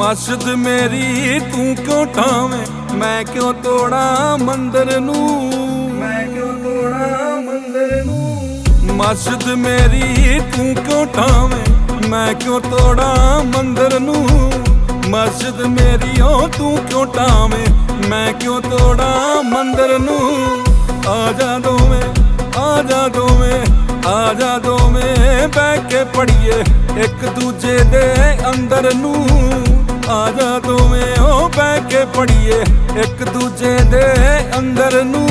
ਮਸਜਿਦ ਮੇਰੀ ਤੂੰ ਕਿਉਂ ਠਾਵੇਂ? ਮੈਂ ਕਿਉਂ ਤੋੜਾਂ ਮੰਦਰ ਨੂੰ? ਮੈਂ ਕਿਉਂ ਤੋੜਾਂ ਮੰਦਰ ਨੂੰ? ਮਸਜਿਦ ਮੇਰੀ ਤੂੰ ਕਿਉਂ ਠਾਵੇਂ? ਮੈਂ ਕਿਉਂ ਤੋੜਾਂ ਮੰਦਰ ਨੂੰ? ਮਸਜਿਦ ਮੇਰੀ ਓ ਤੂੰ ਕਿਉਂ ਠਾਵੇਂ? ਮੈਂ ਕਿਉਂ ਤੋੜਾਂ ਮੰਦਰ ਨੂੰ? ਆ ਜਾ ਦੋਵੇਂ ਆ ਜਾ ਦੋਵੇਂ ਆ ਜਾ ਦੋਵੇਂ ਬਹਿ ਕੇ ਪੜੀਏ ਇੱਕ ਦੂਜੇ ਦੇ ਅੰਦਰ ਨੂੰ। ਆ ਜਾ ਦੋਵੇਂ ਉਹ ਬਹਿ ਕੇ ਪੜੀਏ ਇੱਕ ਦੂਜੇ ਦੇ ਅੰਦਰ ਨੂੰ।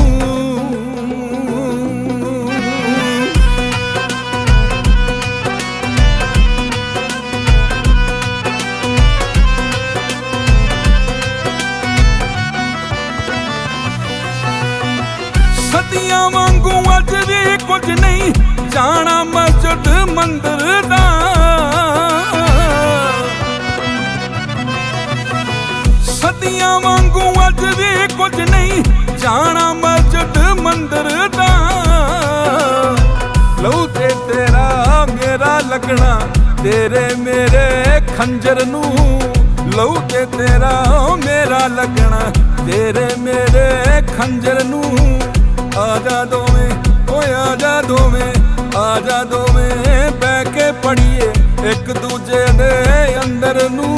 ਸਦੀਆਂ ਵਾਂਗੂ ਅੱਜ ਵੀ ਕੁਝ ਨਹੀਂ, ਜਾਣਾ ਮਸਜਿਦ ਮੰਦਰ ਦਾ ਸਦੀਆਂ ਵਾਂਗੂ ਅੱਜ ਵੀ ਕੁਝ ਨਹੀਂ। ਜਾਣਾ ਮਸਜਿਦ ਮੰਦਰ ਦਾ। ਲਹੂ ਤੇ ਤੇਰਾ ਮੇਰਾ ਲੱਗਣਾ, ਤੇਰੇ ਮੇਰੇ ਖੰਜਰ ਨੂੰ। ਲਹੂ ਤੇ ਤੇਰਾ ਮੇਰਾ ਲੱਗਣਾ, ਤੇਰੇ ਮੇਰੇ ਖੰਜਰ ਨੂੰ। ਆ ਜਾ ਦੋਵੇਂ, ਓਏ ਆ ਜਾ ਦੋਵੇਂ, ਆ ਜਾ ਦੋਵੇਂ, ਬਹਿ ਕੇ ਪੜੀਏ ਇੱਕ ਦੂਜੇ ਦੇ ਅੰਦਰ ਨੂੰ।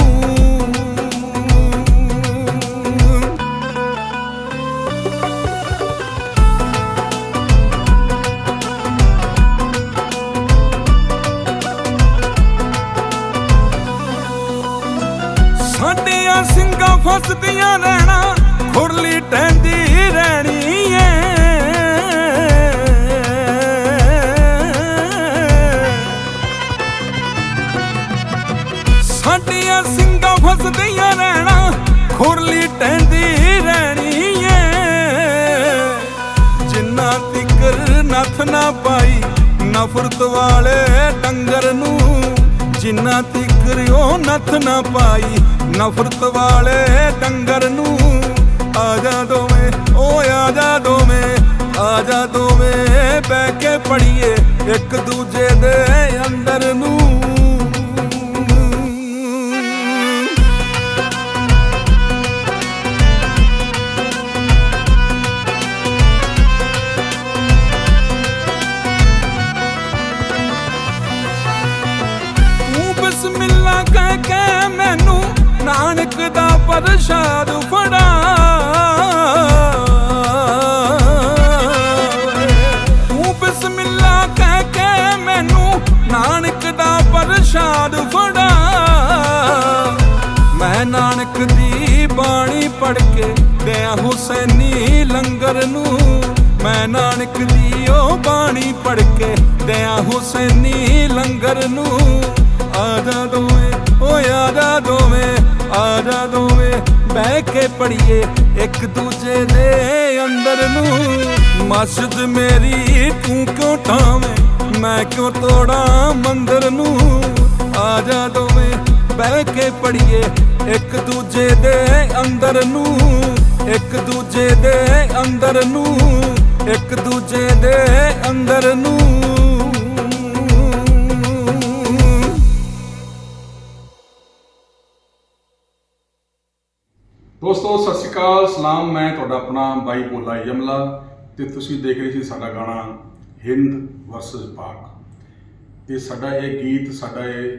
ਸਾਡੀਆਂ ਸਿੰਘਾਂ ਫਸਦੀਆਂ ਰਹਿਣਾ, ਖੁਰਲੀ ਟੈਂਦੀ ਰਹਿਣੀ ਏ। ਸਾਡੀਆਂ ਸਿੰਘਾਂ ਫਸਦੀਆਂ ਰਹਿਣਾ, ਖੁਰਲੀ ਟੈਂਦੀ ਰਹਿਣੀ ਏ। ਜਿੰਨਾ ਤਿਕਰ ਨੱਥ ਨਾ ਪਾਈ, ਨਫ਼ਰਤ ਵਾਲੇ ਡੰਗਰ ਨੂੰ ਜਿੰਨਾ ਤਿਕਰ ਉਹ ਨੱਥ ਨਾ ਪਾਈ। ਨਫ਼ਰਤ ਵਾਲੇ ਡੰਗਰ ਨੂੰ ਆ ਜਾ ਦੋਵੇਂ ਓ ਆ ਜਾ ਦੋਵੇਂ, ਆ ਜਾ ਦੋਵੇਂ, ਬਹਿ ਕੇ ਪੜੀਏ ਇੱਕ ਦੂਜੇ ਦੇ ਅੰਦਰ ਨਾਨਕ ਦਾ ਪ੍ਰਸ਼ਾਦ ਫੜਾ। ਤੂੰ ਬਿਸਮਿਲ੍ਲਾ ਕਹਿ ਕੇ ਮੈਨੂੰ ਨਾਨਕ ਦਾ ਪ੍ਰਸ਼ਾਦ ਫੜਾ। ਮੈਂ ਨਾਨਕ ਦੀ ਬਾਣੀ ਪੜ ਕੇ ਦਿਆਂ ਹੁਸੈਨੀ ਲੰਗਰ ਨੂੰ। ਮੈਂ ਨਾਨਕ ਦੀ ਉਹ ਬਾਣੀ ਪੜ ਕੇ ਦਿਆਂ ਹੁਸੈਨੀ ਲੰਗਰ ਨੂੰ। ਆ ਜਾ ਕੇ ਪੜੀਏ ਇੱਕ ਦੂਜੇ ਦੇ ਅੰਦਰ ਨੂੰ। ਮਸਜਿਦ ਮੇਰੀ ਤੂੰ ਕਿਉਂ ਠਾਵੇਂ? ਮੈਂ ਕਿਉਂ ਤੋੜਾਂ ਮੰਦਰ ਨੂੰ? ਆ ਜਾ ਦੋਵੇਂ ਬਹਿ ਕੇ ਪੜੀਏ, ਇੱਕ ਦੂਜੇ ਦੇ ਅੰਦਰ ਨੂੰ। ਇੱਕ ਦੂਜੇ ਦੇ ਅੰਦਰ ਨੂੰ, ਇੱਕ ਦੂਜੇ ਦੇ ਅੰਦਰ ਨੂੰ। ਦੋਸਤੋ, ਸਤਿ ਸ਼੍ਰੀ ਅਕਾਲ, ਸਲਾਮ, ਮੈਂ ਤੁਹਾਡਾ ਆਪਣਾ ਬਾਈ ਭੋਲਾ ਯਮਲਾ ਤੇ ਤੁਸੀਂ ਦੇਖ ਰਹੇ ਸੀ ਸਾਡਾ ਗਾਣਾ ਹਿੰਦ ਵਰਸਸ ਪਾਕ। ਤੇ ਸਾਡਾ ਇਹ ਗੀਤ, ਸਾਡਾ ਇਹ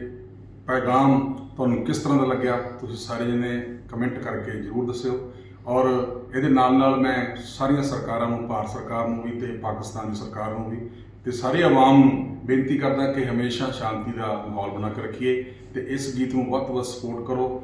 ਪੈਗਾਮ ਤੁਹਾਨੂੰ ਕਿਸ ਤਰ੍ਹਾਂ ਦਾ ਲੱਗਿਆ, ਤੁਸੀਂ ਸਾਰੇ ਜਣੇ ਕਮੈਂਟ ਕਰਕੇ ਜਰੂਰ ਦੱਸਿਓ। ਔਰ ਇਹਦੇ ਨਾਲ ਨਾਲ ਮੈਂ ਸਾਰੀਆਂ ਸਰਕਾਰਾਂ ਨੂੰ, ਭਾਰਤ ਸਰਕਾਰ ਨੂੰ ਵੀ ਤੇ ਪਾਕਿਸਤਾਨ ਦੀ ਸਰਕਾਰ ਨੂੰ ਵੀ ਤੇ ਸਾਰੀ ਆਵਾਮ ਨੂੰ ਬੇਨਤੀ ਕਰਦਾ ਕਿ ਹਮੇਸ਼ਾ ਸ਼ਾਂਤੀ ਦਾ ਮਾਹੌਲ ਬਣਾ ਕੇ ਰੱਖੀਏ ਤੇ ਇਸ ਗੀਤ ਨੂੰ ਵੱਧ ਤੋਂ ਵੱਧ ਸਪੋਰਟ ਕਰੋ।